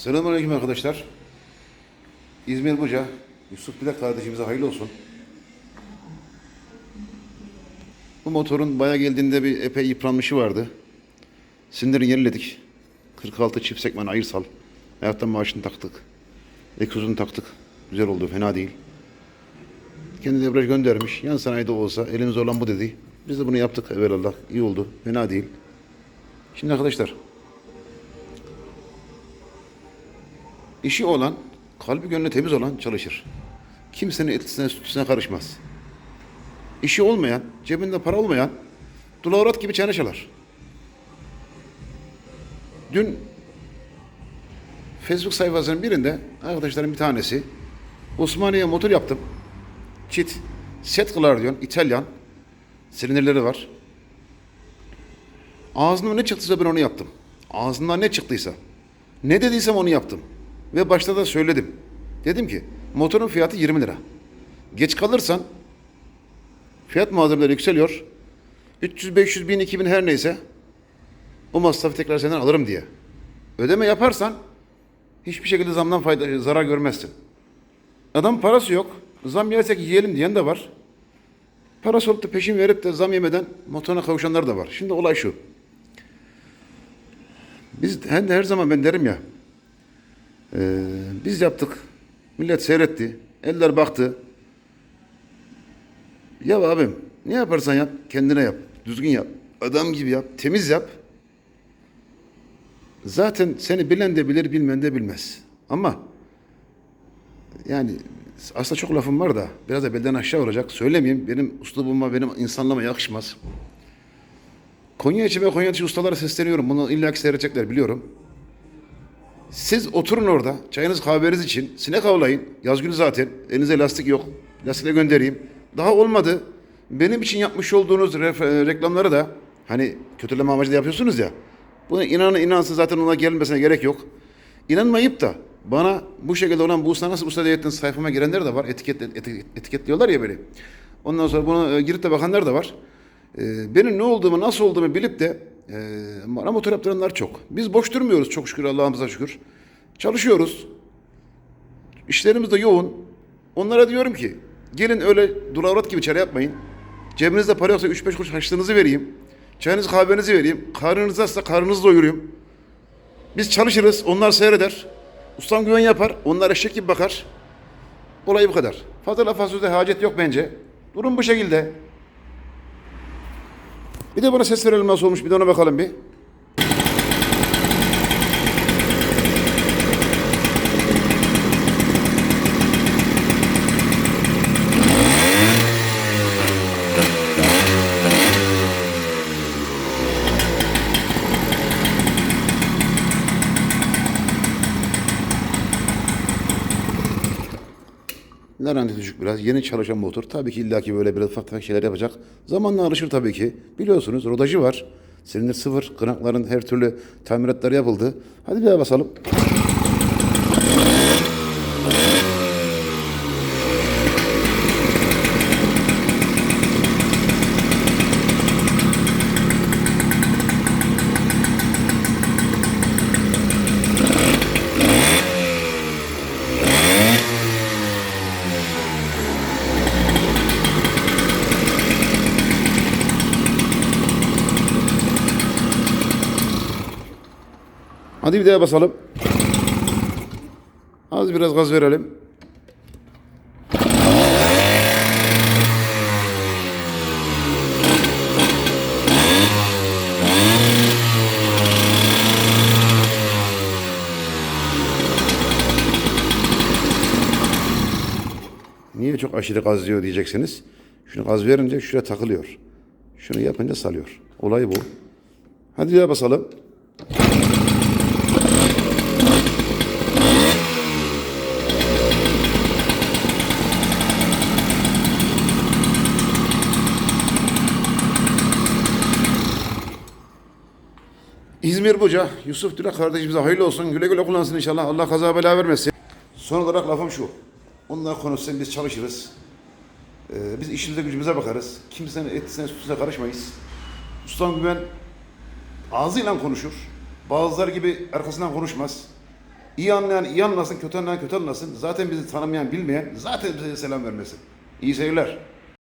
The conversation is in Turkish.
Selamünaleyküm arkadaşlar. İzmir Buca, Yusuf Bilek kardeşimize hayırlı olsun. Bu motorun baya geldiğinde bir epey yıpranmışı vardı. Sindirini yeniledik. 46 çift sekmen ayırsal. Hayattan maaşını taktık. Egzozunu taktık. Güzel oldu, fena değil. Kendi debriyaj göndermiş. Yan sanayide olsa elimiz olan bu dedi. Biz de bunu yaptık evvelallah. İyi oldu, fena değil. Şimdi arkadaşlar İşi olan, kalbi gönlü temiz olan çalışır. Kimsenin etisine sütüsüne karışmaz. İşi olmayan, cebinde para olmayan, dulavrat gibi çene çalar. Dün Facebook sayfasının birinde arkadaşların bir tanesi Osmaniye motor yaptım. Çit, set kılar diyor, İtalyan. Silindirleri var. Ağzından ne çıktıysa ben onu yaptım. Ağzından ne çıktıysa. Ne dediysem onu yaptım. Ve başta da söyledim. Dedim ki motorun fiyatı 20 lira. Geç kalırsan fiyat malzemeleri yükseliyor. 300, 500, 1000, 2000 her neyse o masrafı tekrar senden alırım diye. Ödeme yaparsan hiçbir şekilde zamdan fayda, zarar görmezsin. Adam parası yok. Zam yersek yiyelim diyen de var. Parası olup da peşin verip de zam yemeden motoruna kavuşanlar da var. Şimdi olay şu. Biz de her zaman ben derim ya. Ee, biz yaptık. Millet seyretti. Eller baktı. Ya abim ne yaparsan yap kendine yap. Düzgün yap. Adam gibi yap. Temiz yap. Zaten seni bilen de bilir bilmeyen de bilmez. Ama yani aslında çok lafım var da biraz da belden aşağı olacak. Söylemeyeyim. Benim uslubuma, benim insanlığıma yakışmaz. Konya içi ve Konya dışı ustalara sesleniyorum. Bunu illa ki seyredecekler biliyorum. Siz oturun orada. Çayınız kahveniz için. Sinek avlayın. Yaz günü zaten. Elinizde lastik yok. Lastikle göndereyim. Daha olmadı. Benim için yapmış olduğunuz ref- reklamları da hani kötüleme amacıyla yapıyorsunuz ya. Buna inanın inansın zaten ona gelmesine gerek yok. İnanmayıp da bana bu şekilde olan bu usta nasıl usta diye sayfama girenler de var. Etiket, eti- etiketliyorlar ya beni. Ondan sonra bunu e, girip de bakanlar da var. E, benim ne olduğumu, nasıl olduğumu bilip de e, bana motor yaptıranlar çok. Biz boş durmuyoruz çok şükür Allah'ımıza şükür. Çalışıyoruz. İşlerimiz de yoğun. Onlara diyorum ki gelin öyle dulavrat gibi çare yapmayın. Cebinizde para yoksa 3-5 kuruş harçlığınızı vereyim. Çayınızı kahvenizi vereyim. Karnınız açsa karnınızı doyurayım. Biz çalışırız. Onlar seyreder. Ustam güven yapar. Onlar eşek gibi bakar. Olay bu kadar. Fazla lafa söze hacet yok bence. Durum bu şekilde. Bir de buna ses verelim nasıl olmuş bir de ona bakalım bir. Garanti düşük biraz. Yeni çalışan motor. Tabii ki illaki böyle biraz ufak tefek şeyler yapacak. Zamanla alışır tabii ki. Biliyorsunuz rodajı var. Silindir sıfır. Kınakların her türlü tamiratları yapıldı. Hadi bir daha basalım. Hadi bir daha basalım. Az biraz gaz verelim. Niye çok aşırı gaz diyor diyeceksiniz. Şunu gaz verince şuraya takılıyor. Şunu yapınca salıyor. Olay bu. Hadi bir daha basalım. İzmir Buca, Yusuf Dülak kardeşimize hayırlı olsun. Güle güle kullansın inşallah. Allah kaza bela vermesin. Son olarak lafım şu. Onlar konuşsun biz çalışırız. Ee, biz işimize gücümüze bakarız. Kimsenin etisine sütüne karışmayız. Ustam Güven ağzıyla konuşur. Bazıları gibi arkasından konuşmaz. İyi anlayan iyi anlasın, kötü anlayan kötü anlasın. Zaten bizi tanımayan, bilmeyen zaten bize selam vermesin. İyi seyirler.